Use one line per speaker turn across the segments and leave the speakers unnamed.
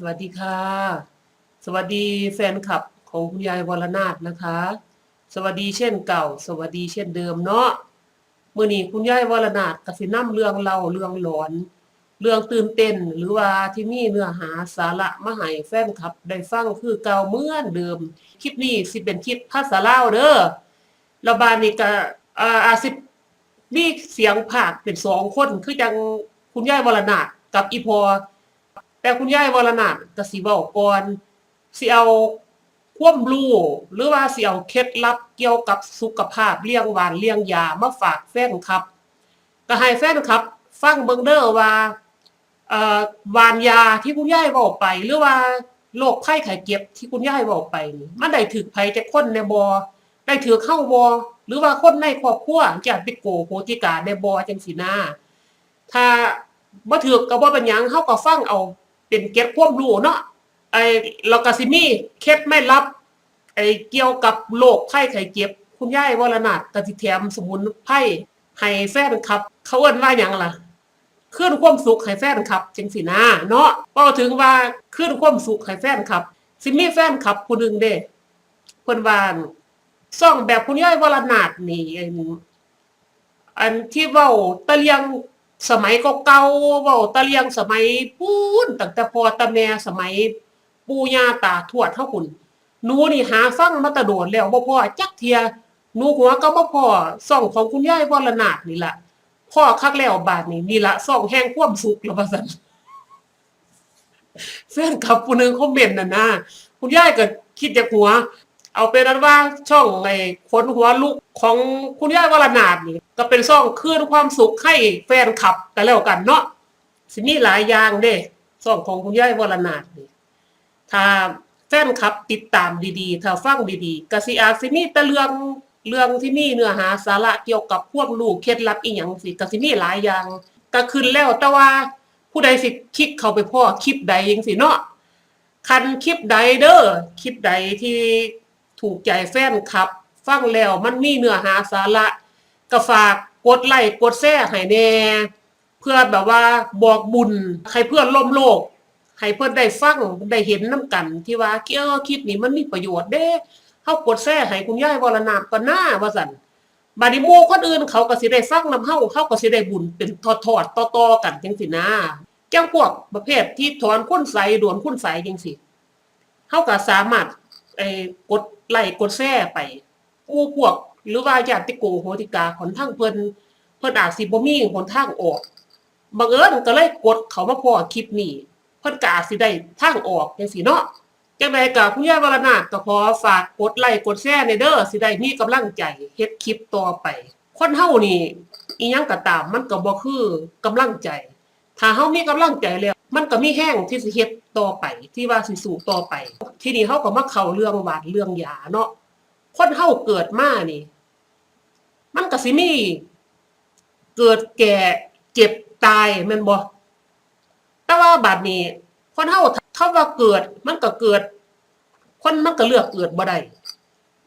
สวัสดีค่ะ สวัสดีแฟนคลับของคุณยายวรนาถนะคะ สวัสดีเช่นเก่า สวัสดีเช่นเดิมเนาะมื่อนี้คุณยายวรนาถกสินํเรื่องเล่าเรื่องหลอน เรื่องตื่นเต้นหรือว่าที่มีเนื้อหาสาระมาให้แฟนคลับ ได้ฟังคือเก่าเมื่อนเดิม คลิปนี้สิเป็นคลิปภาษาลาวเด้อแล้วบานนี้ก็อ่าอาสิบมีเสียงภาคเป็นสองคนคือจังคุณยายวรนาถกับอีพอ แต่คุณยายวรนาถก็สิเว้าก่อนสิเอาความรู้หรือว่าสิเอาเคล็ดลับเกี่ยวกับสุขภาพเลี้ยงหวานเลี้ยงยามาฝากแฟนครับ ก็ให้แฟนครับ ฟังเบิงเด้อว่าเอ่อหวานยาที่คุณยายเว้าไป หรือว่าโรคไข้ไข้เจ็บที่คุณยายเว้าไปนี่มันได้ถึกภัยจากคนในบ่ได้ถือเข้าบ่หรือว่าคนในครอบครัวญาติโกโหติกาในบ่จังซี่นะถ้าบ่ถือก็บ่เป็นยังเฮาก็ฟังเอา เป็นเก็บความรู้เนาะไอ้เราก็สิมีเคล็ดไม่ลับไอ้เกี่ยวกับโรคไข้ไข้เจ็บ คุณยายวรนาถก็สิแถมสมุนไพรให้แฟนครับ เขาเอิ้นว่าหยังล่ะคืนความสุขให้แฟนครับจังสินะเนาะเว้าถึงว่าคืนความสุขให้แฟนครับสิมีแฟนครับผู้หนึ่งเด้เพิ่นว่าซ่องแบบคุณยายวรนาถนี่ไออันที่เว้าตะเลียง สมัยก็เก่าเว้าตะเลียงสมัยปูนตั้งแต่พอตาแม่สมัยปู่ย่าตาทวดเฮาพุ่นหนูนี่หาฟังมาตะโดดแล้วบ่พอจักเทียหนูหัวก็บ่พอซ่องของคุณยายวรนาถนี่ล่ะพ่อคักแล้วบาดนี้นี่ละซ่องแห่งความสุขแล้วว่าซั่นแฟนคลับผู้นึงคอมเมนต์น่ะนะคุณยายก็คิดจากหัว เอาเป็นนั้นว่าช่องไอ้นหัวลุกของคุณย่ายวรนาถนี่ก็เป็นช่องคืนความสุขให้แฟนคลับกันแล้วกันเนาะสิมีหลายอย่างเด้ช่องของคุณย่ายวรนาถนี่ถ้าแฟนคลับติดตามดีๆ ถ้าฟังดีๆกสิอาสิมีแต่เรื่องเรื่องที่มีเนื้อหาสาระเกี่ยวกับความรู้เคล็ดลับอีหยังสิกสิมีหลายอย่างก็ขึ้นแล้วแต่ว่าผู้ใดสิคลิกเข้าไปพ้อคลิปใดจังซี่เนาะคันคลิปใดเด้อคลิปใดที่ ถูกใจแฟนคลับ ฟังแล้วมันมีเนื้อหาสาระก็ฝากกดไลค์กดแชร์ให้แน่เพื่อแบบว่าบอกบุญให้เพื่อนล่มโลกให้เพื่อนได้ฟังได้เห็นน้ำกัน ที่ว่าเกี่ยวคลิปนี้มันมีประโยชน์เด้เฮากดแชร์ให้คุณยายวรนาถก็น่าว่าซั่นบาดนี้หมู่คนอื่นเขาก็สิได้ฟังนำเฮาเฮาก็สิได้บุญเป็นทอดๆต่อๆกันจังซี่นะจังพวกประเภทที่ถอนคุณใสดวนคุณใสจังซี่เฮาก็สามารถ ไอ้กดไลค์กดแชร์ไปหมู่พวก หรือว่าญาติโกโหติกาของทางเพิ่นเพิ่นอาจสิบ่มีหนทางออกบังเอิญก็เลยกดเขามาพอคลิปนี้เพิ่นก็อาจสิได้ทางออกจังซี่เนาะจังไดก็คุณยายวรนาถก็ขอฝากกดไลค์กดแชร์ในเด้อสิได้มีกำลังใจเฮ็ดคลิปต่อไป คนเฮานี่อีหยังก็ตามมันก็บ่คือกำลังใจ ถ้าเฮามีกำลังใจแล้ว มันก็มีแห้งที่สิเฮ็ดต่อไปที่ว่าสิสู้ต่อไป ทีนี้เฮาก็มาเข้าเรื่องหวานเรื่องยาเนาะคนเฮาเกิดมานี่ มันก็สิมีเกิดแก่เจ็บตายแม่นบ่แต่ว่าบัดนี้ คนเฮาคำว่าเกิด มันก็เกิด คนมันก็เลือกเกิดบ่ได้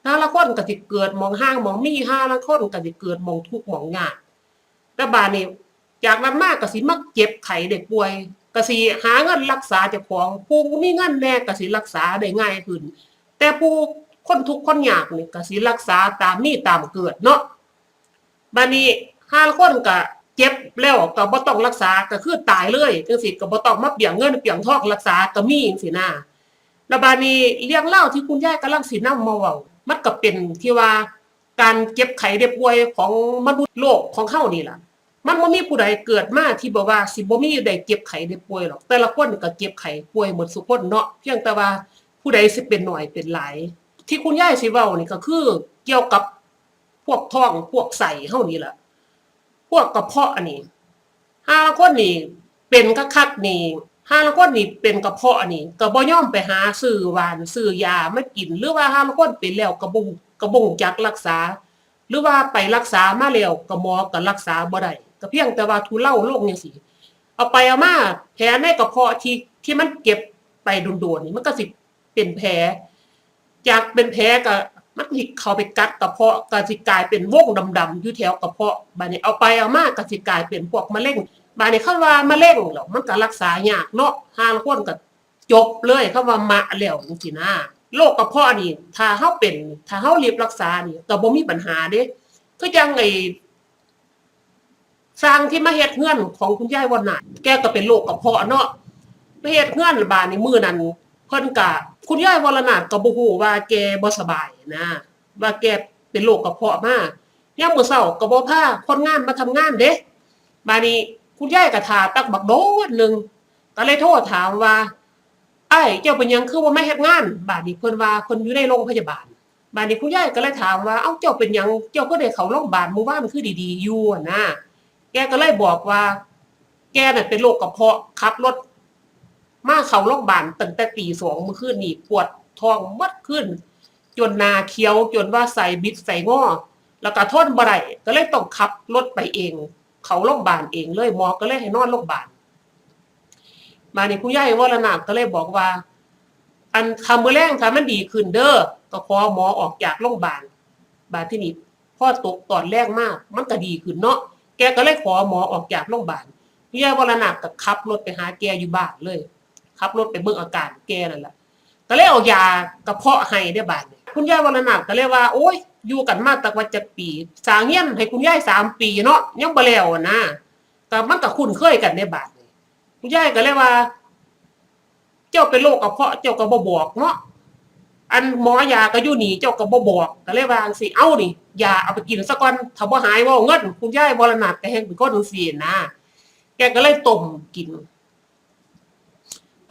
หาละคนก็สิเกิดมองห้างมองมีห้าละคนก็สิเกิดมองทุกข์มองยากแต่บาดนี้จากนั้นมากก็สิมักเจ็บไข้ได้ป่วย ก็สิหาเงินรักษาเจ้าของผู้มีเงินแน่ก็สิรักษาได้ง่ายขึ้น แต่ผู้คนทุกคนยากนี่ก็สิรักษาตามมีตามเกิดเนาะบัดนี้หาคนก็เจ็บแล้วก็บ่ต้องรักษาก็คือตายเลยจังซี่ก็บ่ต้องมาเปี่ยงเงินเปี่ยงทองรักษาก็มีจังซี่นะแล้วบัดนี้เรื่องเล่าที่คุณยายกำลังสินำมาเว้ามันก็เป็นที่ว่าการเจ็บไข้ได้ป่วยของมนุษย์โลกของเฮานี่ล่ะ มันบ่มีผู้ใดเกิดมาที่บอกว่าสิบ่มีได้เก็บไข้ได้ป่วยหรอก แต่ละคนก็เก็บไข้ป่วยหมดสุคนเนาะเพียงแต่ว่าผู้ใดสิเป็นหน้อยเป็นหลาย ที่คุณยายสิเว้านี่ก็คือเกี่ยวกับพวกท้องพวกไส้เฮานี่ล่ะพวกกระเพาะอันนี้ห้าละคนนี่เป็นกระคักนี่ห้าละคนนี่เป็นกระเพาะอันนี้ก็บ่ย่อมไปหาซื้อหวานซื้อยามากิน หรือว่าห้าละคนเป็นแล้วก็บ่ก็บ่รู้จักรักษา หรือว่าไปรักษามาแล้วก็หมอก็รักษาบ่ได้ ก็เพียงแต่ว่าทุเลาลงจังซี่เอาไปเอามาแผลในกระเพาะที่ที่มันเก็บไปโดนๆนี่มันก็สิเป็นแผลจากเป็นแผลก็มันสิเข้าไปกัดกระเพาะก็สิกลายเป็นวงดำๆอยู่แถวกระเพาะบัดนี้เอาไปเอามาก็สิกลายเป็นพวกมะเร็งบัดนี้คันว่ามะเร็งแล้วมันก็รักษายากเนาะหางคนก็จบเลยคำว่ามะแล้วจังซี่นะโรคกระเพาะนี่ถ้าเฮาเป็น ถ้าเฮารีบรักษานี่ก็บ่มีปัญหาเด้คือจังไอ้ สร้างที่มาเฮ็ดเฮือนของคุณยายวันน่ะแกก็เป็นโรคกระเพาะเนาะมาเฮ็ดเฮือนบาดนี้มื้อนั้นเพิ่นก็คุณยายวรนาถก็บ่ฮู้ว่าแกบ่สบายนะว่าแกเป็นโรคกระเพาะมายามมื้อเช้าก็บ่พาคนงานมาทำงานเด้บานี้คุณยายก็ทาตักบักโดดหนึงก็เลยโทรถามว่าไอ้เจ้าเป็นยังคือว่าไม่เฮ็ดงาน บาดนี้เพิ่นว่าเพิ่นอยู่ในโรงพยาบาล บาดนี้คุณยายก็เลยถามว่าเอ้าเจ้าเป็นยังเจ้าก็ได้เข้าโรงพยาบาลเมื่อวานคือดีๆอยู่อะนะ แกก็เลยบอกว่า แกน่ะเป็นโรคกระเพาะขับรถ มาเขาโรงพยาบาลตั้งแต่ตีสองเมื่อคืนนี่ปวดท้องหมดขึ้น จนนาเขียวจนว่าใส่บิดใส่ง้อแล้วก็ทนบ่ได้ก็เลยต้องขับรถไปเอง เขาโรงพยาบาลเองเลยหมอก็เลยให้นอนโรงพยาบาลมานี่คุณยายวรนาก็เลยบอกว่า อันคำมือแรงถ้ามันดีขึ้นเด้อก็ขอหมอออกจากโรงพยาบาลบาดที่นี่พ่อตกตอนแรกมาก มันก็ดีขึ้นเนาะ แกก็เลยขอหมอออกจากโรงพยาบาลคุณยายวรนาถก็ขับรถไปหาแกอยู่บ้านเลยขับรถไปเบิ่งอาการแกนั่นแหละก็เลยเอายากระเพาะให้ได้บาดนี้คุณยายวรนาถก็เลยว่า โอ้ยอยู่กันมาตั้งว่าจะปี สางเงี้ยนให้คุณยายสามปีเนาะยังบ่แล้วอะนะแต่มันก็คุ้นเคยกันในบาดนี้คุณยายก็เลยว่า เจ้าเป็นโรคกระเพาะเจ้าก็บ่บอกเนาะ อันหมอยาก็อยู่หนีเจ้าก็บ่บอกก็เลยว่าสิเอานี่ยาเอาไปกินซะก่อนถ้าบ่หายว่าเงินคุณยายบ่ละนัดก็แฮงเป็นคนจังซี่นะแกก็เลยต้มกิน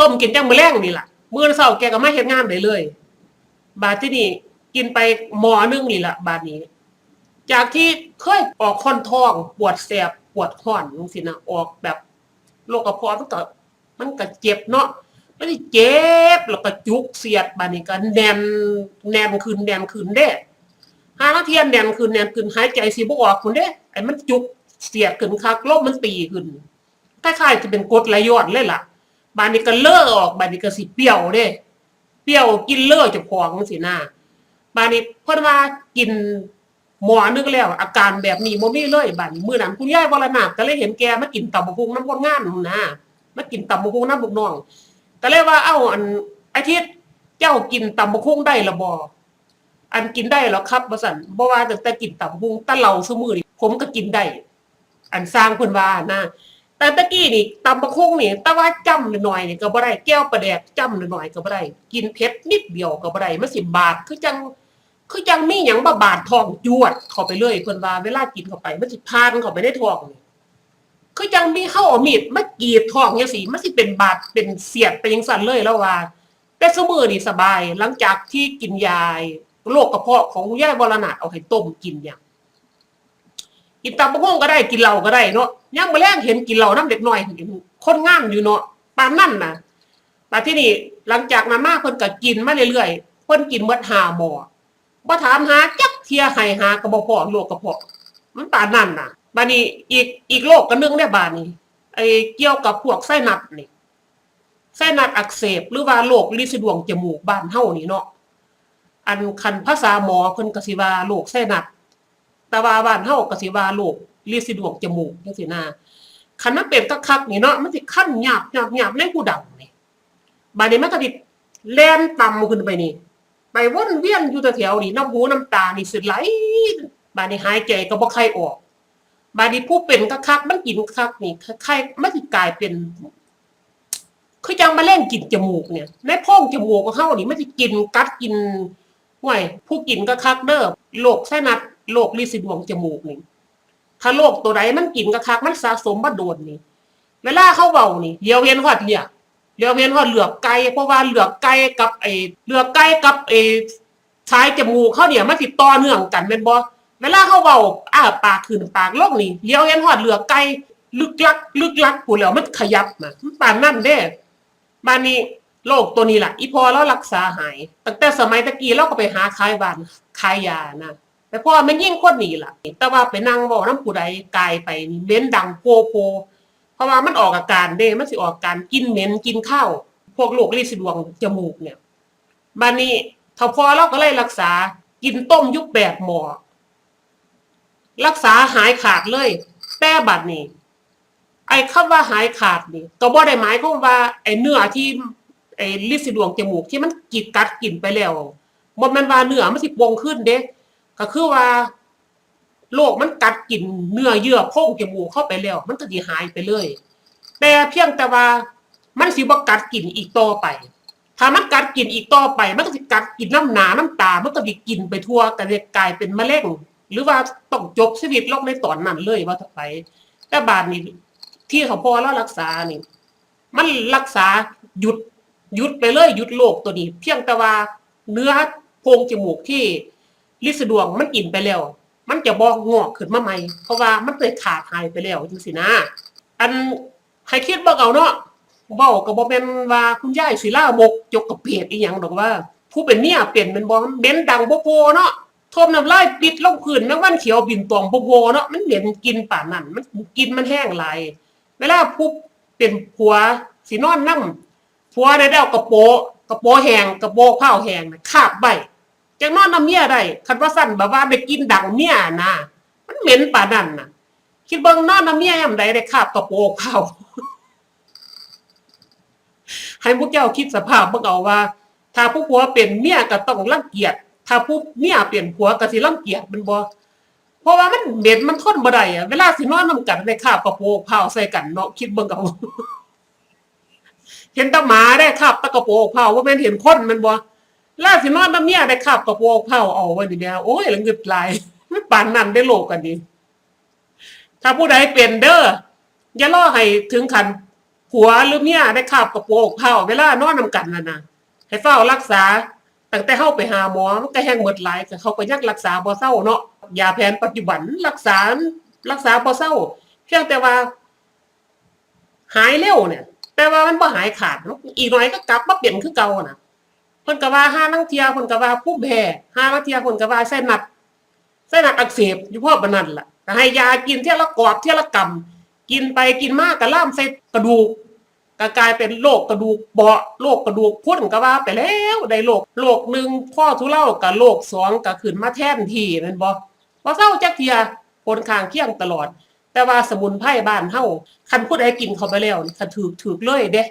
ต้มกินจังมื้อแรงนี่ล่ะมื้อเช้าแกก็มาเฮ็ดงานได้เลย บาดที่นี่กินไปหมอนึงนี่ล่ะ บาดนี้ จากที่เคยออกค่อนท้องปวดแสบปวดข้อนจังซี่นะออกแบบโรคกระเพาะมันก็มันก็เจ็บเนาะ แล้วนี่เจ็บแล้วก็จุกเสียดบานี้ก็แน่นแน่นขึ้นแน่นขึ้นเด้หานาทีแน่นขึ้นแน่นขึ้นหายใจสิบ่ออกคุณเด้ไอ้มันจุกเสียดขึ้นคักลมมันตีขึ้นคล้ายๆจะเป็นกรดไหลย้อนเลยล่ะบานี้ก็เล้อออกบานี้ก็สิเปรี้ยวเด้ เปรี้ยวกินเล้อเจะของสิหน้าบานี้เพิ่นว่ากินหมอนึกแล้ว อาการแบบนี้บ่มีเลยบาดนี้มื้อนั้นคุณยายวรนาถก็เลยเห็นแกมากินตำบักหุ่งน้ำคนงานนั่นนะมากินตำบักหุ่งน้ำบุกน้อง ก็เลยว่าเอ้าอันอาทิตย์เจ้ากินตำบักหุ่งได้ละบ่อันกินได้แล้วครับบสันบ่ว่าแต่แต่กินตำบักหุ่งแต่เหลาซุมื้อนี่ผมก็กินได้อันสร้างเพิ่นว่านะแต่ตะกี้นี่ตำบักหุ่งนี่แต่ว่าจ้ำหน่อยนี่ก็บ่ได้แก้วประแดกจ้ำหน่อยก็บ่ได้กินเผ็ดนิดเดียวก็บ่ได้มันสิบาดคือจังคือจังมีหยังมาบาดทองจวดเข้าไปเลยเพิ่นว่าเวลากินเข้าไปมันสิพานเข้าไปในท้องนี่ คือจังมีเข้าเอามีดมากรีดท้องจังซี่มันสิเป็นบาดเป็นเสียดไปจังซั่นเลยแล้วว่า แต่ซุมื้อนี่สบาย หลังจากที่กินยาโรคกระเพาะของคุณยายวรนาถเอาให้ต้มกินอย่างกินตับกหุ่งก็ได้กินเหล้าก็ได้เนาะยังบ่แลงเห็นกินเหล้าน้ำเด็กน้อยเห็นคนงานอยู่เนาะปานนั่นนะแต่ที่นี่หลังจากนั้นมาเพิ่นก็กินมาเรื่อยๆเพิ่นกินหมดห้าหมอบ่ถามหาจักเทียให้หาก็บ่พอโรคกระเพาะมันปานนั่นน่ะ บานี้อีกอีกโรคก็นึงได้บานี้ไอ้เกี่ยวกับพวกไส้หนัดนี่ไส้หนัดอักเสบหรือว่าโรคลินสีดวงจมูกบ้านเฮานี่เนาะอันคันภาษาหมอเพิ่นก็สิว่าโรคไส้หนัดแต่ว่าบ้านเฮาก็สิว่าโรคลินสีดวงจมูกจังซี่นะคันมันเป็นคักนี่เนาะมันสิคันหยาบหยาบหยาบในผู้ดังนี่บานี้มันก็สิแล่นต่ำขึ้นไปนี่ไปวนเวียนอยู่แถวๆนี่น้ำหูน้ำตานี่สิไหลบานี้หายใจก็บ่ใค่อยออก บาดีผู้เป็นคักๆมันกินคักนี่คล้ายๆมันกลายเป็นคือจังมาเล่นกินจมูกเนี่ยในพ่องจมูกของเฮานี่มันสิกินกัดกินห่วยผู้กินก็คักเด้อโรคไส้นัดโรคลินสีดวงจมูกนี่ถ้าโรคตัวใดมันกินก็คักมันสะสมมาโดนนี่ เวลาเขาเว้านี่เดี๋ยวเห็นฮอดเลียเดี๋ยวเห็นฮอดเหลือกไก่เพราะว่าเหลือกไก่กับไอ้เหลือกไก่กับไอ้ชายจมูกเขาเนี่ยมันสิต่อเนื่องกันแม่นบ่ เวลาเขาเว้าอ้าปากขึ้นปากลงนี่เลี้ยวเห็นฮอดเหลือไก่ลึกลัก ลึกลักพู้นแล้วมันขยับนะมันปานนั่นเด้บานนี้โรคตัวนี้ล่ะอีพอเรารักษาหายตั้งแต่สมัยตะกี้เราก็ไปหาขายบานขายยานะแต่พอมันยิ่งคนนี้ล่ะ แต่ว่าไปนั่งเว้าน้ำผู้ใดกายไปนี่เม็นดังโพโพเพราะว่ามันออกอาการเด้มันสิออกอาการกินเหม็นกินข้าวพวกโรคลิ้นสะดวงจมูกเนี่ยบานนี้ถ้าพอเราก็เลยรักษากินต้มยุบแบบหมอ รักษาหายขาดเลย แต่บัดนี้ ไอ้คำว่าหายขาดนี่ ก็บ่ได้หมายความว่า ไอ้เนื้อที่ไอ้ลินสีดวงจมูกที่มันกิดกัดกินไปแล้วบ่แม่นว่าเนื้อมันสิโป่งขึ้นเด้ก็คือว่าโรคมันกัดกินเนื้อเยื่อโพรงจมูกเข้าไปแล้ว มันก็สิหายไปเลย แต่เพียงแต่ว่ามันสิบ่กัดกินอีกต่อไป ถ้ามันกัดกินอีกต่อไป มันก็สิกัดกินน้ำหนาน้ำตา มันก็สิกินไปทั่วก็เลยกลายเป็นมะเร็ง หรือว่าต้องจบชีวิตลงในตอนนั้นเลยว่าถ้าไปแต่บาดนี้ที่เขาพอแล้วรักษานี่ มันรักษาหยุดหยุดไปเลยหยุดโรคตัวนี้ เพียงแต่ว่าเนื้อโพรงจมูกที่ลิสดวงมันกินไปแล้ว มันจะบอกงอกขึ้นมาใหม่ เพราะว่ามันเคยขาดหายไปแล้วจังสินะ อันให้คิดบิ่งเอาเนาะเว้าก็บ่แม่นว่าคุณยายศิลามกจกกระเปียดอีหยังดอกว่า ผู้เป็นเมียเป็นเป็นบ่มันเหม็นดังโปโปเนาะ ทมน้ำลายปิดลงพื้นแมงวันเขียวบินตองโปโปเนาะมันเหม็นกินป่านนั้นมันกินมันแห้งหลเวลาผู้เป็นผัวสินอนนั่งผัวได้ได้ากระโปะกระโปะแห้งกระโปะข้าวแห้งนะคาบใบจังนอนน้ำเมียได้คันว่าสั่นแบบว่าไปกินดังเมียนะมันเหม็นป่านนั้นนะคิดเบิ่งนอนน้ำเมียยามใดได้คาบกระโปะข้าวให้พวกเจ้าคิดสภาพเบิ่งเอาว่า ถ้าผู้ผัวเป็นเมียก็ต้องรังเกียจ ถ้าผู้เมียเป็นผัวก็สิรังเกียจมันบ่เพราะว่ามันเหม็นมันทนบ่ได้อะเวลาสินอนนำกันได้ข้าวกระโปงเผาใส่กันเนาะคิดเบิ่งเอาเห็นตาหมาได้คาบตะกระโปงเผาว่าแม่นเห็นคนมันบ่ลาสินอนน้ำเมียได้คาบกระโปงเผาเอาไว้นี่แม่โอ้ยละงึดหลายมันปานนั้นได้โลกกันดีถ้าผู้ใดเป็นเด้ออย่ารอให้ถึงขันผัวหรือเมียได้คาบกระโปงเผาเวลานอนนำกันน่ะนะให้เฝ้ารักษา ตั้งแต่เฮาไปหาหมอมันก็แห้งหมดหลายเขาก็ยังรักษาบ่เศร้าเนาะยาแผนปัจจุบันรักษารักษาพอเศร้าเพียงแต่ว่า หายเร็วเนี่ย แต่ว่ามันบ่หายขาดอีกหน่อยก็กลับมาเปลี่ยนคือเก่าน่ะเพิ่นก็ว่าห้านังเทียเพิ่นก็ว่าผู้แพ้ห้านังเทียเพิ่นก็ว่าไส้หนัดไส้หนัดอักเสบอยู่พอปานนั้นล่ะให้ยากินเที่ยละกอบเที่ยละกำกินไปกินมากก็ล่ามใส่กระดูก ก็กลายเป็นโรคกระดูกเบาะโรคกระดูกพุ่นก็ว่าไปแล้วได้โรคโรคหนึ่งพ่อทุเล่ากับโรคสองก็ขึ้นมาแทนที่แม่นบ่บ่เศร้าจักเทียผลข้างเคียงตลอด แต่ว่าสมุนไพรบ้านเฮาคันผู้ใดกินเข้าไปแล้วนี่ถูกถูกเลยเด้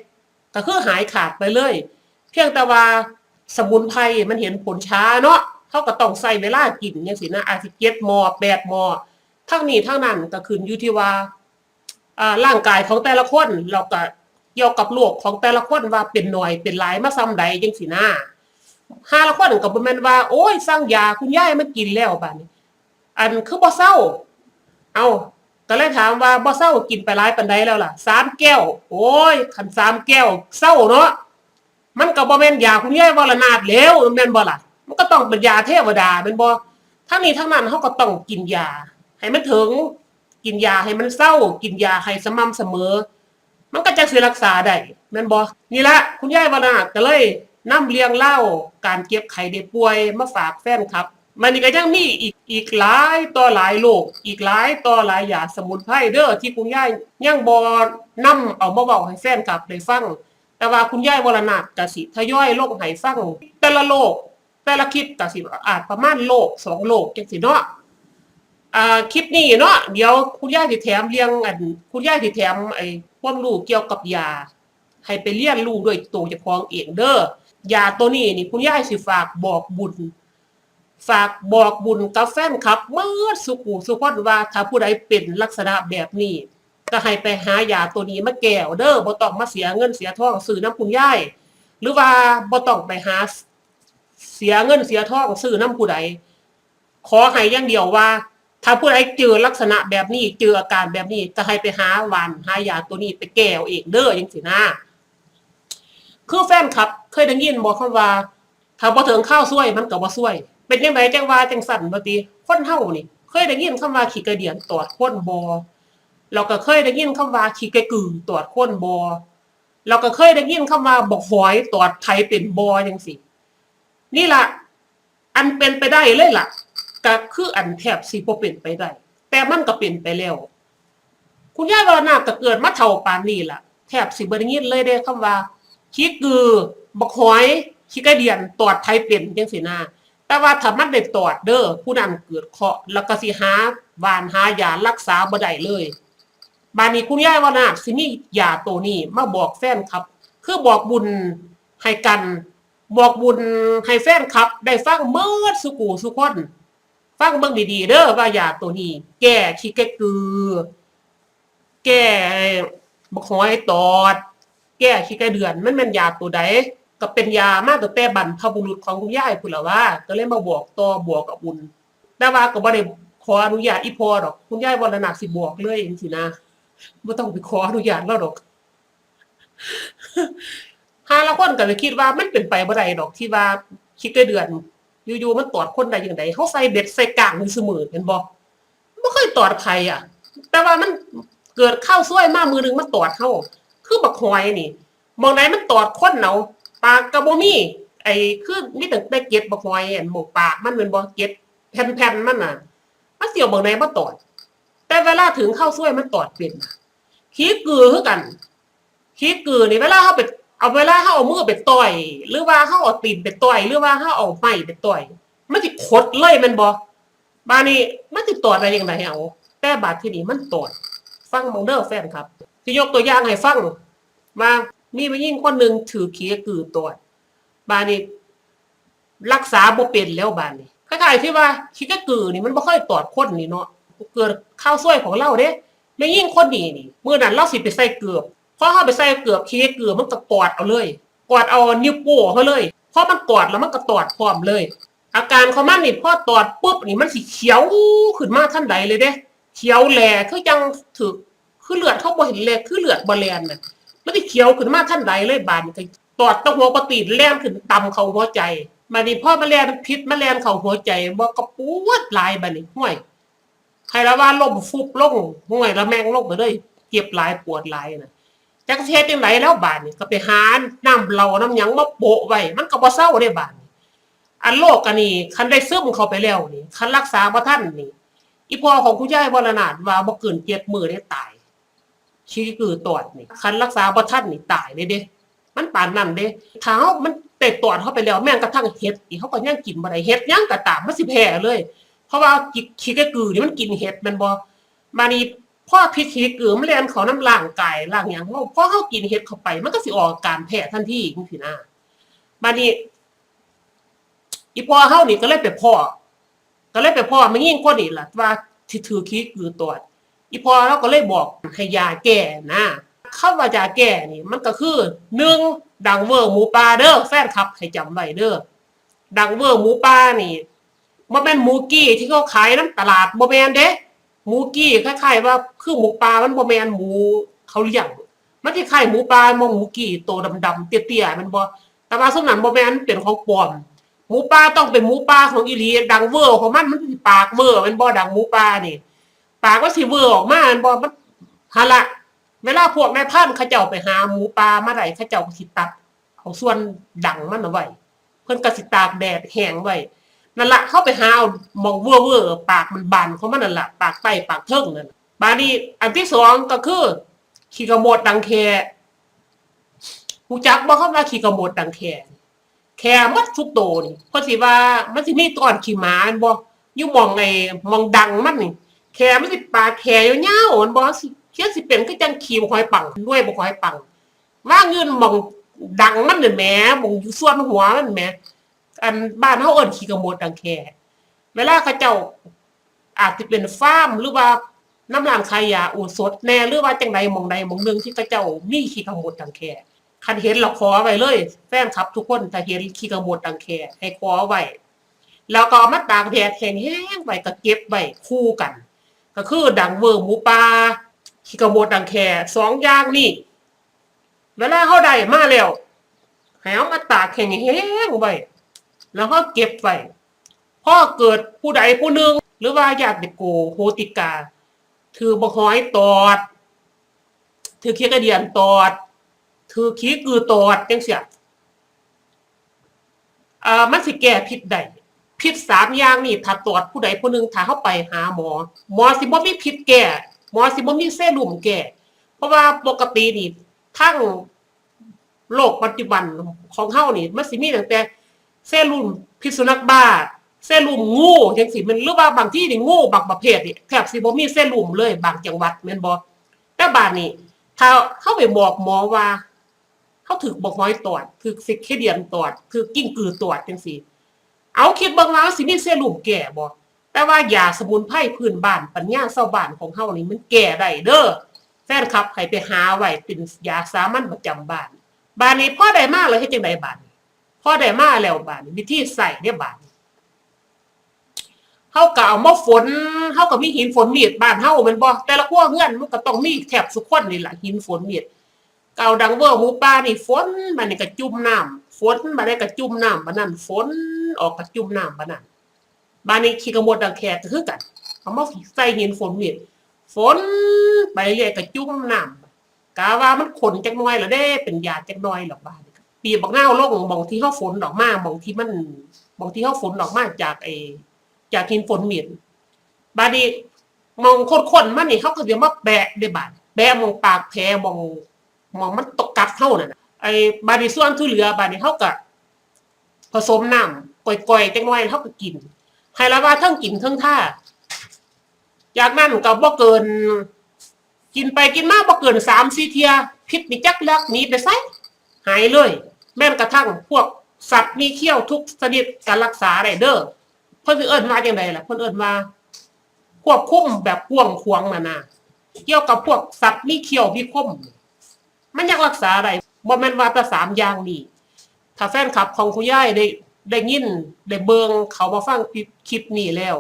ก็คือหายขาดไปเลย เพียงแต่ว่าสมุนไพรมันเห็นผลช้าเนาะเฮาก็ต้องใส่เวลากินจังซี่นะอาจสิเจ็ดหมอแปดหมอทั้งนี้ทั้งนั้นก็ขึ้นอยู่ที่ว่าอ่าร่างกายของแต่ละคนแล้วก็ กี่ยวกับโรคของแต่ละคนว่าเป็นหน่อยเป็นหลายมาซ้ำใดจังซี่นะห้าละคนก็บ่แม่นว่า โอ้ยสร้างยาคุณยายมากินแล้วบัดนี้อันคือบ่เศร้า เอาก็เลยถามว่าบ่เศร้ากินไปหลายปานใดแล้วล่ะสามแก้ว โอ้ยคันสามแก้วเศร้าเนาะมันก็บ่แม่นยาคุณยายวรนาถแล้วแม่นบ่ล่ะมันก็ต้องเป็นยาเทวดาแม่นบ่ทั้งนี้ทั้งนั้นเฮาก็ต้องกินยา ให้มันถึง กินยาให้มันเศร้า กินยาให้สม่ำเสมอ มันก็จะสิรักษาได้แม่นบ่นี่ละคุณยายวรนาถก็เลยนำเรียงเล่าการเก็บไข้ได้ป่วยมาฝากแฟนครับ มันก็ยังมีอีกอีกหลายต่อหลายโรคอีกหลายต่อหลายยาสมุนไพรเด้อที่คุณยายยังบ่นำเอามาเว้าให้แฟนคลับได้ฟัง แต่ว่าคุณยายวรนาถก็สิทยอยลงให้ฟังแต่ละโรคแต่ละคลิปก็สิอาจประมาณโรคสองโรคจังซี่เนาะ อ่าคลิปนี้เนาะเดี๋ยวคุณยายสิแถมเรียงอันคุณยายสิแถมไอ้ความรู้เกี่ยวกับยา ให้ไปเรียนรู้ด้วยตัวเจ้าของเองเด้อยาตัวนี้นี่คุณยายสิฝากบอกบุญ ฝากบอกบุญกับแฟนครับเมื่อสุขุสุขคนว่าถ้าผู้ใดเป็นลักษณะแบบนี้ก็ให้ไปหายาตัวนี้มาแก้วเด้อบ่ต้องมาเสียเงินเสียทองซื้อน้ำคุณยายหรือว่าบ่ต้องไปหาเสียเงินเสียทองซื้อน้ำผู้ใดขอให้อย่างเดียวว่า ถ้าผู้ใดเจอลักษณะแบบนี้เจออาการแบบนี้ก็ให้ไปหาหวานหายาตัวนี้ไปแก้วเองเด้อจังซี่นะคือแฟนครับ เคยได้ยินบอกคำว่าถ้าบ่ถึงข้าวซวยมันก็บ่ซวย เป็นจังไดจังว่าจังสั่นบ่ติคนเฮานี่ เคยได้ยินคำว่าขี้กระเดียนตรวจคนบ่เราก็เคยได้ยินคำว่าขี้กระกือตรวจคนบ่เราก็เคยได้ยินคำว่าบกหอยตรวจไผเป็นบ่จังซี่นี่ล่ะอันเป็นไปได้เลยล่ะ ก็คืออันแทบสิบ่เป็นไปได้ แต่มันก็เป็นไปแล้ว คุณยายวรนาก็เกิดมาเท่าปานนี้ล่ะ แทบสิบ่ได้ยินเลยเด้คำว่าขี้กือบกหอยขี้กระเดียนตอดไทยเป็นจังสินาแต่ว่าถ้ามันได้ตอดเด้อผู้นั้นเกิดเคาะแล้วก็สิหาวานหายารักษาบ่ได้เลยบานนี้คุณยายว่านาคสิมียาตัวนี้มาบอกแฟนครับ คือบอกบุญให้กัน บอกบุญให้แฟนคลับ ได้ฟังเมื่อสุกูสุคน ฟังเบิ่งดีๆเด้อว่ายาตัวนี้ แก้ขี้แก้กือ แก้บกหอยตอด แก้ขี้ไก่เดือน มันแม่นยาตัวใดก็เป็นยามาตั้งแต่บรรพบุรุษของคุณยายพุ่นละว่า ก็เลยมาบอกต่อบอกกับบุญแต่ว่าก็บ่ได้ขออนุญาตอีพอดอก คุณยายวรนาถสิบอกเลยจังซี่นะบ่ต้องไปขออนุญาตแล้วดอกหาละคนก็เลยคิดว่ามันเป็นไปบ่ได้ดอกที่ว่าขี้ไก่เดือน อยู่ๆมันตอดคนได้จังไดเขาใส่เบ็ดใส่กางมือเสมอเห็นบ่บ่เคยตอดใครอะ แต่ว่ามันเกิดข้าวซวยมามือหนึงมันตอดเฮาคือบักหอยนี่มองไหนมันตอดคนเนาปากกระบ่มีไอ้คือมีแต่แต่เก็ดบ่คอยอันหมกปากมันเป็นบ่เก็ดแผ่นๆมันน่ะมันเสียวบางไหนบ่ตอด แต่เวลาถึงข้าช่วยมันตอดเป็นน่ะขี้กือคือกันขี้กือนี่เวลาเฮาไป เอาเวลาเฮาเอามือไปต่อย หรือว่าเฮาเอาตีนไปต่อย หรือว่าเฮาเอาไม้ไปต่อยมันสิขดเลยมันบ่บานี้มันสิตอดอะได้จังไดเอาแต่บาดที่นี่มันตอด ฟังมองเด้อแฟนครับสิยกตัวอย่างให้ฟังมามีมายิ่งคนหนึ่งถือเขียกือตัวจบานนี้รักษาบ่เป็นแล้วบานนี้คล้ายๆที่ว่าขี้กะกือนี่มันบ่ค่อยตอดคนนี่เนาะเกิดข้าวซวยของเราเด้ไม่ยิ่งคนนี้นี่มื้อนั้นเราสิไปใส่เกือบ พอเฮาไปใส่เกือบขี้กะกือบมันก็กอดเอาเลย กอดเอานิ้วโป้เขาเลยพอมันกอดแล้วมันก็ตอดพร้อมเลย อาการของมันนี่พอตอดปุ๊บนี่มันสิเขียวขึ้นมาทันใดเลยเด้เขียวแหล่คือจังถือคือเลือดเขาบ่เห็นแหล่คือเลือดบ่แลนน่ะมันสิเขียวขึ้นมาท่านใดเลยบานก็ตอดตะหัวปตีนแล่นขึ้นต่ำเขาหัวใจมานี่พ่อมาแล่นพิษมาแล่นเขาหัวใจบ่ก็ปวดลายบัดนี้ห่วยใครละว่าลมฟุบลงห่วยละแมงลงไปเลยเจ็บหลายปวดหลายน่ะ จักเฮ็ดจังไดแล้วบาดนี้ก็ไปหาน้ำเหล้าน้ำหยังมาโปะไว้มันก็บ่เศร้าได้บาดนี้อันโรคอันนี้คันได้ซึมเข้าไปแล้วนี่คันรักษาบ่ทันนี่อีพ่อของคุณยายวรนาถว่าบ่เกิน7มื้อได้ตายชี้คือตอดนี่คันรักษาบ่ทันนี่ตายเลยเด้มันปานนั้นเด้ถ้าเฮามันเตะตอดเข้าไปแล้วแม่งกระทั่งเห็ดอีเขาก็ยังกินบ่ได้เห็ดยังก็ตามมันสิแพ้เลย เพราะว่ากิขี้กระกือนี่มันกินเห็ดมันบ่มานี่ พ่อพิษขี้กือมันแลนเขาน้ำร่างกายร่างหยังเฮาพ่อเฮากินเห็ดเข้าไป มันก็สิออกอาการแพ้ทันทีจังซี่นะมานี่อีพ่อเฮานี่ก็เลยไปพ่อ ก็เลยไปพ่อมันยิ่งคนนี่ล่ะว่าที่ถือขี้กือตอดอีพอเราก็เลยบอกให้ยาแก้นะคำว่ายาแก้นี่ มันก็คือหนึ่งดังเวอร์หมูป่าเด้อแฟนครับให้จำไว้เด้อดังเวอร์หมูป่านี่บ่แม่นหมูกี้ที่เขาขายน้ำตลาดบ่แม่นเด้ หมูกี้คล้ายๆว่าคือหมูป่ามันบ่แมนหมูเขาเลี้ยงมันคล้ายๆหมูป่ามองหมูกี้โตดำๆเตี้ยๆมันบ่แต่ว่าส่วนนั้นบ่แมนเป็นของปลอมหมูป่าต้องเป็นหมูป่าของอีหลีดังเวอร์ของมันมันปากเวอร์มันบ่ดังหมูป่านี่ปากก็สิเวอร์ออกมาอันบ่มันหาละเวลาพวกนายพันเขาเจ้าไปหาหมูปลามาได้เขาเจ้าก็สิตัดเอาส่วนดังมันเอาไว้เพิ่นก็สิตากแดดแห้งไว้ นั่นละเข้าไปหาเอามองเวอร์เวอร์ปากมันบานของมันนั่นละปากใต้ปากเทิงนั่นบานี้อันที่สองก็คือ ขี้กระโมดดังแคฮู้จักบ่คำว่าขี้กระโมดดังแคแค่มัดทุกโตนี่เพราะสิว่ามันสิมีตอนขี้หมาอันบ่อยู่มองไอ้มองดังมันนี่แขมันสิปากแขยาวๆมันบอสิเคียสิเป็นก็จังขี่บ่คอยปังด้วยบ่คอยปังว่าเงินมองดังมันนี่แหมหมองอยู่ส่วนหัวมันแหม อันบ้านเฮาเอิ้นขี้กระโมดดังแขเวลาเขาเจ้าอาจจะเป็นฟาร์มหรือว่าน้ำร้านขายยาอูสดแน่หรือว่าจังใดมองใดมองหนึ่งที่เขาเจ้ามีขี้กระโมดดังแขคันเห็นเราขอไว้เลย แฟนคลับ ทุกคนถ้าเห็นขี้กระโมดดังแขให้ขอไว้แล้วก็มาตากแดดแห้งๆไว้ก็เก็บไว้คู่กัน ก็คือดังเวอร์หมูปลาขี้กระโมดดังแค่สองอย่างนี่เวลาเขาได้มาแล้วให้เอามาตากแห้งๆไว้ แล้วก็เก็บไว้พ่อเกิดผู้ใดผู้หนึ่งหรือว่าญาติโกโหติกา ถือบกหอยตอด ถือขี้กระเดียนตอด ถือขี้กือตอดจังเสียอ่ามันสิแก้พิษได้พิษสามอย่างนี่ถ้าตรวจผู้ใดผู้หนึ่งถ้าเข้าไปหาหมอ หมอสิบ่มีพิษแก่หมอสิบ่มีเซรุ่มแก่ เพราะว่าปกตินี่ทั้งโลกปัจจุบันของเฮานี่มันสิมีตั้งแต่ เซรุ่มพิษสุนัขบ้าเซรุ่มงูจังสิมันหรือว่าบางที่นี่งูบางประเภทนี่แทบสิบ่มีเซรุ่มเลย บางจังหวัดแม่นบ่แต่บาดนี้ถ้าเข้าไปบอกหมอว่าเขาถือบอกห้อยตอดถือสิเคเดียนตอดถือกิ้งกือตอดจังซี่เอาคิดบิ่งว่าสิมีเซรุ่มแก่บ่แต่ว่ายาสมุนไพรพื้นบ้านปัญญาชาวบ้านของเฮานี่มันแก่ได้เด้อแฟนคลับให้ไปหาไว้เป็นยาสามัญประจำบ้าน บ้านนี้พ่อได้มาแล้วเฮ็ดจังไดบ้าน พ่อได้มาแล้วบานนี้วิธีใส่เนี่ยบานนี้เฮาก็เอามาฝนเฮาก็มีหินฝนเมียดบ้านเฮาม่นบ่แต่ละครัวเฮือนมันก็ต้องมีแทบสุกคนนี่แหละหินฝนเมียดเก่าดังเวอร์หมูป่านี่ฝนบัดนี้ก็จุ่มน้ำฝนบัดนี้ก็จุ่มน้ำบัดนั้นฝนออกก็จุ่มน้ำบัดนั้นบ้านนี้ขี้กระมดดังแขกก็คือกันเอามาใส่หินฝนเมียดฝนไปเรื่อยก็จุ่มน้ำกะว่ามันขนจักน่อยแล้วเด้ เป็นยาจักน่อยหรอกบ้าน ปีบักนาลงมองที่เฮาฝนออกมาหมองที่มันมองที่เฮาฝนออกมากจากไอจากหินฝนเหมียนบาดีมองคนๆมันนี่เขาก็จะมาแบะได้บาดแบะมองปากแผลมองมองมันตกกัดเท่านั่นนะไอ้บาดีส่วนที่เหลือบาดีเขาก็ผสมน้ำก่อยๆจังน้เขาก็กินให้ละว่าทั้งกินทั้งท่าจากนั้นก็บ่เกิน กินไปกินมาบ่เกินสามสี่เทียพิษนี่จักเลักหนีไปไสหายเลย แม้กระทั่งพวกสัตว์มีเขี้ยวทุกชนิดการรักษาได้เด้อเพิ่นเอิ้นมาจังไดล่ะเพิ่นเอิ้นว่าควบคุมแบบกวงขวงน่ะนะเกี่ยวกับพวกสัตว์มีเขี้ยวมีคม มันยากรักษาได้บ่แม่นว่าแต่สามอย่างนี้ถ้าแฟนคลับของคุณยายได้ได้ยินได้เบิงเขามาฟังคลิปนี้แล้ว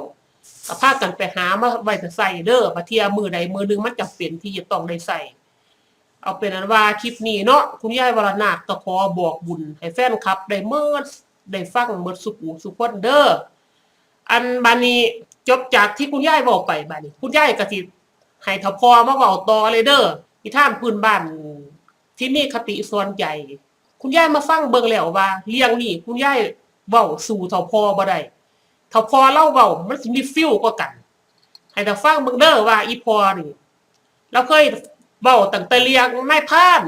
ก็พากันไปหามาไว้จะใส่เด้อบัดเทียมือใดมือนึงมันจำเป็นที่จะต้องได้ใส่ เอาเป็นอันว่าคลิปนี้เนาะคุณยายวรนาถก็ขอบอกบุญให้แฟนคลับ ได้เมิดได้ฟังเมิดสุขุสุขคนเด้ออันบานี้จบจากที่คุณย่ายบอกไปบานี้คุณย่ายก็สิให้ทพอมาเว้าต่อเลยเด้อที่ท่านพื้นบ้านที่มีคติส่วนใหญ่ คุณย่ายมาฟังเบิ่งแล้วว่าเรื่องนี้คุณย่ายเว้าสู่ทพอบ่ได้ทพอเล่าเว้ามันสิมีฟิลกว่ากัน ให้ทฟังเบิ่งเด้อว่าอีพอนี่เราเคย เว้าตั้งแต่เรียงนายพาน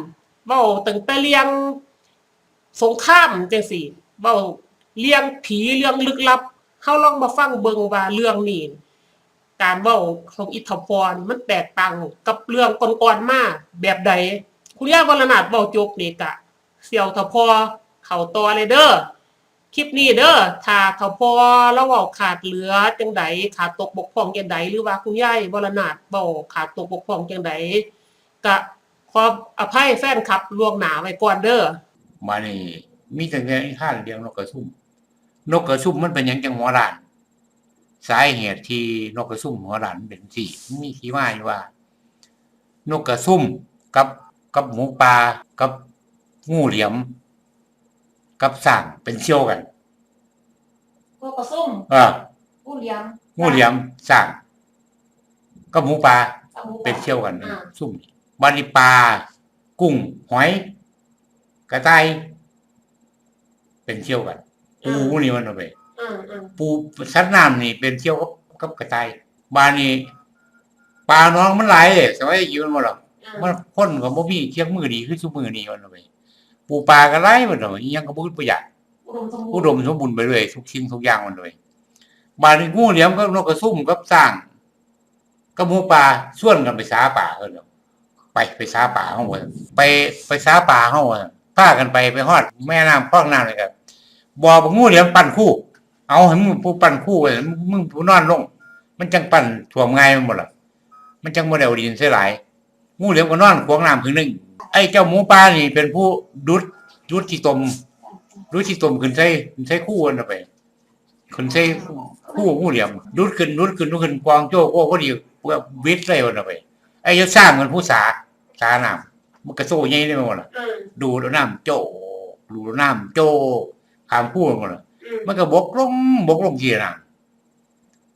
เว้าตั้งแต่เรียงสงครามจังซี่เว้าเรียงผีเรื่องลึกลับเขาลองมาฟังเบิงว่าเรื่องนี้การเว้าของอิทธพรมันแตกต่างกับเรื่องก่อนๆมาแบบใดคุณย่าวรนาถเว้าจบนี่กะเสี่ยวทพอเข้าต่อเลยเด้อคลิปนี้เด้อถ้าทพอแล้วเว้าขาดเหลือจังใดขาดตกบกพร่องจังใดหรือว่าคุณย่ายวรนาถเว้าขาดตกบกพร่องจังใด ก็ขออภัยแฟนคลับล่วงหน้าไว้ก่อนเด้อ
มานี่มีแต่เงี้ยข้าเลี้ยงนกกระซุ่มนกกระซุ่มมันเป็นหยังจังหัวด่าน สาเหตุที่นกกระซุ่มหัวด่านมันเป็นสี่มีที่มาอยู่ว่า นกกระซุ่มกับกับหมูป่ากับงูเหลี่ยม กับสั่งเป็นเชี่ยวกัน
พวกกระส้ม
เออ
ผู้เลี้ยง
งูเหลี่ยมสั่งกับหมูป่าเป็นเชี่ยวกัน
อ่า
ซุ่ม บานิปลากุ้ง หอย กระต่ายเป็นเชี่ยวกัน ปูนี่มันเอาไป
อืมอืม
ปูสัตว์น้ำนี่เป็นเที่ยวกับกับกระต่ายบ้านนี้ปลาน้องมันหลายเลยสมัยอยู่มันบ่หรอกมันคนก็บ่มีเคียงมือดีคือซุมือนี่มันเอาไปปูปลาก็หลายมันเอาอีหยังก็บ่ประหยัด
อุดมสมบูรณ์
อุดมสมบูรณ์ไปเลยทุกสิ่งทุกอย่างมันเลยบ้านนี้งูเหลี่ยมกับนกกระซุ่มกับสร้างกับหมูป่าส่วนกันไปสาป่าเพิ่นเอา ไปไปสาป่าเฮาว่าไปไปสาป่าเฮาว่าพากันไปไปฮอดแม่น้ำคลองน้ำเลยครับบ่อบงูเหลี่ยมปั่นคู่ เอาให้มึงผู้ปั่นคู่ไว้มึงผู้นอนลง มันจังปั่นถ่วมง่ายมันหมดละมันจังบ่ได้เอาดินเสียหลายงูเหลี่ยมก็นอนขวางน้ำคือหนึ่งไอ้เจ้าหมูป่านี่เป็นผู้ดุดดุดที่ตมดุดที่ตมขึ้นใส่ขึ้นใส่คู่กันไปขึ้นใส่คู่งูเหลี่ยมดุดขึ้นดุดขึ้นดุดขึ้นกวางโจ้โอ้พอดีว่าวิทย์เลยมันไป ไอ้เจ้าสร้างมันผู้สาสาน้ำมันกระโซ่ใหญ่ได้หมดล่ะ
อืม
ดูแล้วน้ำโจดูแล้วน้ำโจขามคู่หมดล่ะ
อืม
มันก็บกลงบกลงทีน่ะ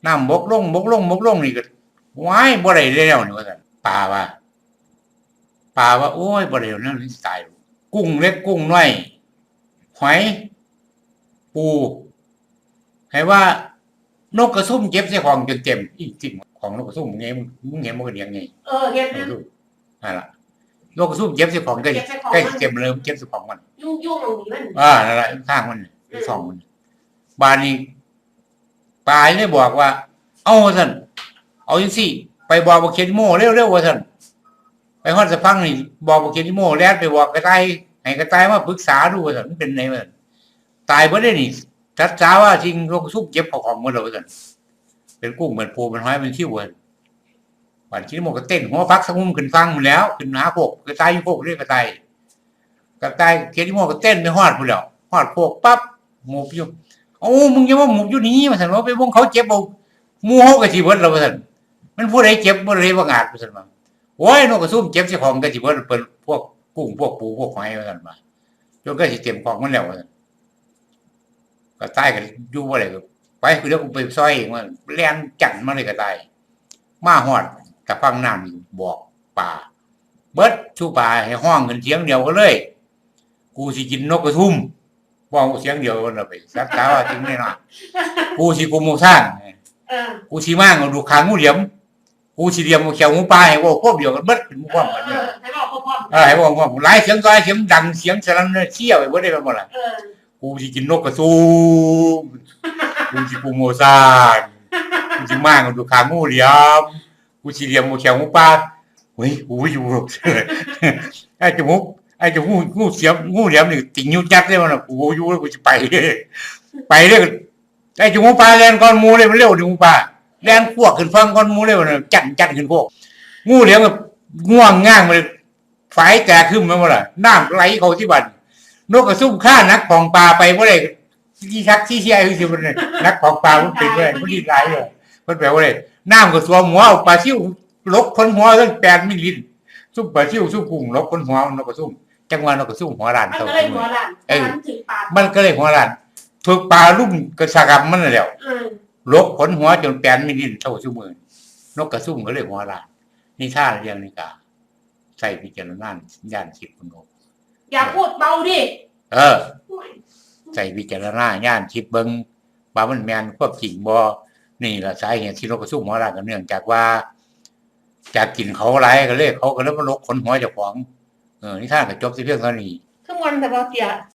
น้ำบกลงบกลงบกลงนี่ก็ว้ายบ่ได้แล้วนี่ว่าซั่นปลาว่าปลาว่าโอ้ยบ่ได้แล้วนั่นสิตายแล้วกุ้งเล็กกุ้งน้อยหอย ปูให้ว่านกกระซุ่มเก็บใส่ของจนเต็มอีจริงของนกกระซุ่มมึงไงมึงมึงเห็นมันก็เลี้ยงไง
เออเฮ็ด
นก
นะ
กระซุ่มนั่นล่ะนกกระซุ่มเก็บใส่ของใกล้
เก็บใส่ของ
ใกล้
มัน
เต็มเลยเก็บใส่ของมัน
ยุ่งยุ่งตรงนี้มัน
อ่านั่นแหละข้างมันเป็นสองมันบานนี้ปลายเลยบอกว่า เอาท่านเอาจังสิไปบอกบอกเคนโม่เร็วๆว่าท่านไปฮอดสะพังนี่บอกบอกเคนโม่แล่นไปบอกกระต่ายให้กระต่ายมาปรึกษาดูว่าซั่นมันเป็นไงว่าซั่นตายบ่ได้นี่จัดจ้าว่าจริงลงซุปเก็บของของหมดแล้วว่าซั่น เป็นกุ้งเหมือนปูเป็นหอยเป็นที่ว่าวันคิดหมดก็เต้นหัวพักสงุมขึ้นฟังหมดแล้วขึ้นหาโคกกระต่ายยู่โคกเรียกกระต่ายกระต่ายเขียนที่หมดก็เต้นไปฮอดพุ่นแล้วฮอดโคกปั๊บหมูอยู่โอ้มึงย่าว่าหมูอยู่นี่ว่าซั่นว่าไปวงเขาเจ็บเอามู่เฮาก็สิเบิดแล้วว่าซั่นมันผู้ใดเจ็บบ่ได้ว่างาดว่าซั่นว่าโอ้ยนกกระซุ่มเจ็บสิของก็สิเบิดเปิดพวกกุ้งพวกปูพวกหอยว่าซั่นมาจนก็สิเต็มของมันแล้วสั่นก็ตายก็อยู่บ่ได้ก็ ไปคือเดี๋ยวกูไปซอยเองว่าแล่นจันมาเลยก็ตายมาฮอดตะฟังน้ำนี่บอกป่า เบิดชูป่าให้ห้องกันเสียงเดียวกันเลย กูสิกินนกกระซุ่มว่าเสียงเดียวกันเอาไปสักกาว่าจริงแน่นอนกูสิกูโมสร้าง
เออ
กูสิมาเอาดูขางงูเหลี่ยมกูสิเหลี่ยมเอาเขียวงูปลาให้เว่าควบเดียวกันเบิดเป็นหมู่ความกัน
เอ
เนี่ย
อให้บอกพร้อม
เออให้บอกว่าหลายเสียงก็หลายเสียงดังเสียงสนั่นเชี่ยวไปบ่ได้ไปหมดละ
ๆเออ
กูสิกินนกกระซูม กูสิกูโมซานกูสิมาเอาดูขางงูเหลี่ยมกูสิเหลี่ยมเอาเขียวงูปลาเฮ้ยกูไม่อยู่หรอกไอ้จมูกไอ้จมูกงูเสียมงูเหลี่ยมนี่ติ่งยุจัดเลยมันน่ะกูบ่อยู่แล้วกูสิไปไปเลยไอ้จมูกปลาแล่นก่อนหมูเลยมันเร็วจมูกปลาแรงพวกขึ้นฟังก้อนหมูเลยวันนั้นจันจันขึ้นพวกงูเหลี้ยงกับง่วงง่างมาเลยฝายแตกขึ้นมาหมดเละน้ำไหลเขาที่บันนกกระซุ่มฆ่านักของปลาไปว่าเลย ที่ชักที่เชียคือสิมันเลยนักของปลามันเป็นว่ามันดีไรเลยมันแปลว่าเลยน้ำก็สวมหัวเอาปลาซิ่วลกคนหัวตั้งแปดมิลลิลิตรซุ่มปลาซิ่วซุ่มกุ้งลกคนหัวนกกระซุ่มจังหวะนกกระซุ่มหัวลาน
มัน
เท่า
ก็เลย
ที่
หั
มื
ว
อ
หลาน
เออ
มันถึงปาก
มันก็เลยหัวลานถูกปลาลุ่มกระสากรรมมันน่ะแหล้ว
เออ
ลบขนหัวจนแปลนไม่ดิ้นเท่าชั่วมือนกกระซุ่มก็เลยหัวลานนี่ท่าเรียงนี่กาใส่พิจารณาย่านคิดคุณโนก
อย่าพูดเบาดิ
เออ ใส่วิจารณาย่านคิดเบิงว่ามันแมนควบจริงบ่นี่ละสาเหตุที่นกกระซุ่มหัวลากันเนื่องจากว่า จากกินเขาไรก็เลยเขาก็เลยมาลกขนหัวเจ้าของเออนี่ท่าก็จบที่เพียงเท่านี้
ข้นวันแต่บอเตีย